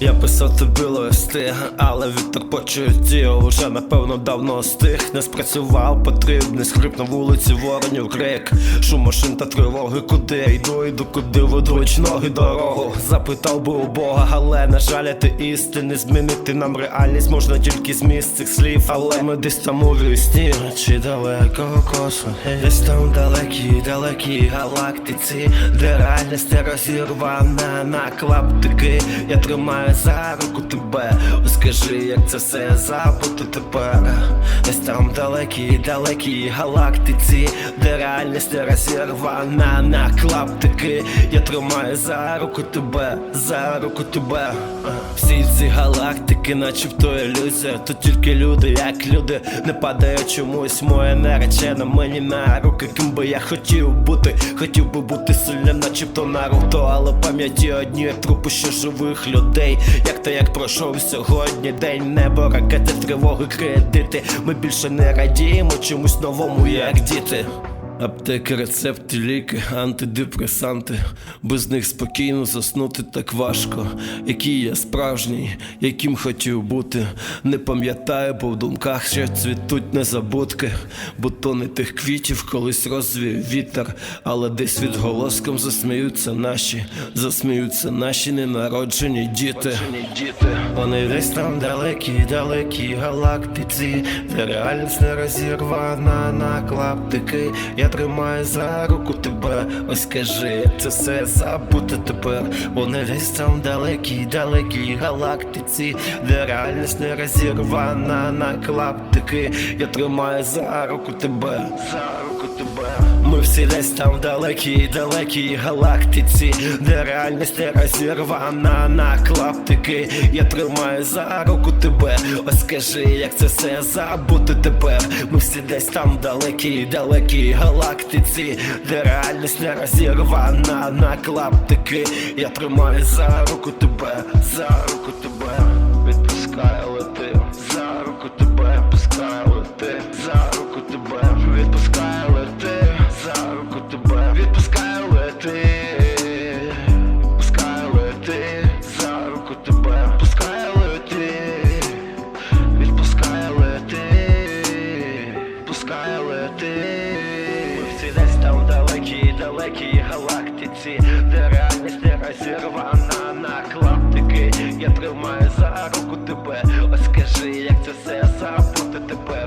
Я писав тобі листи, але вітер почуттів Уже напевно давно стих. Не спрацював потрібний скрип на вулиці воронів крик. Шум машин та тривоги, куди йду, йду, куди ведуть ноги дорогу. Запитав би у Бога, але на жаль, ти істини Змінити нам реальність можна тільки з місць цих слів. Але ми десь там у вісні чи далекого космосу Десь там далекі, далекі галактиці Де реальність розірвана на клаптики. Я тримаю за руку тебе Скажи, як це все забути тепер? Десь там далекі, далекі галактиці Де реальність розірвана на клаптики. Я тримаю за руку тебе, за руку тебе. Всі ці галактики, начебто ілюзія. Тут тільки люди, як люди Не падає чомусь. Моя наречена мені на руки. Ким би я хотів бути, хотів би бути сильним, начебто Наруто. Але пам'яті одні трупи ще живих людей. Як то як пройшов сьогодні день небо, ракети, тривоги, кредити. Ми більше не радіємо чомусь новому, як діти Аптеки, рецепти, ліки, антидепресанти. Без них спокійно заснути так важко. Який я справжній, яким хотів бути. Не пам'ятаю, бо в думках ще цвітуть незабудки. Бутони тих квітів колись розвів вітер, але десь відголоском засміються наші, засміються наші ненароджені діти. Вони десь там далекі, далекі галактиці, де реальність не розірвана на клаптики. Я тримаю за руку тебе, ось скажи, це все забути тепер. Вони десь там далекій, далекій галактиці, де реальність не розірвана на клаптики. Я тримаю за руку тебе, за руку тебе. Ми всі десь там далекі, далекі галактиці, де реальність розірвана на клаптики. Я тримаю за руку тебе, ось скажи, як це все забути тепер. Ми всі десь там далекі, далекі галактиці, де реальність не розірвана на клаптики. Я тримаю за руку тебе, за руку тебе, відпускаю лети. Ми всі десь там далекі, далекі галактиці, де реальність не розірвана на клаптики. Я тримаю за руку тебе, ось скажи, як це все забути тепер.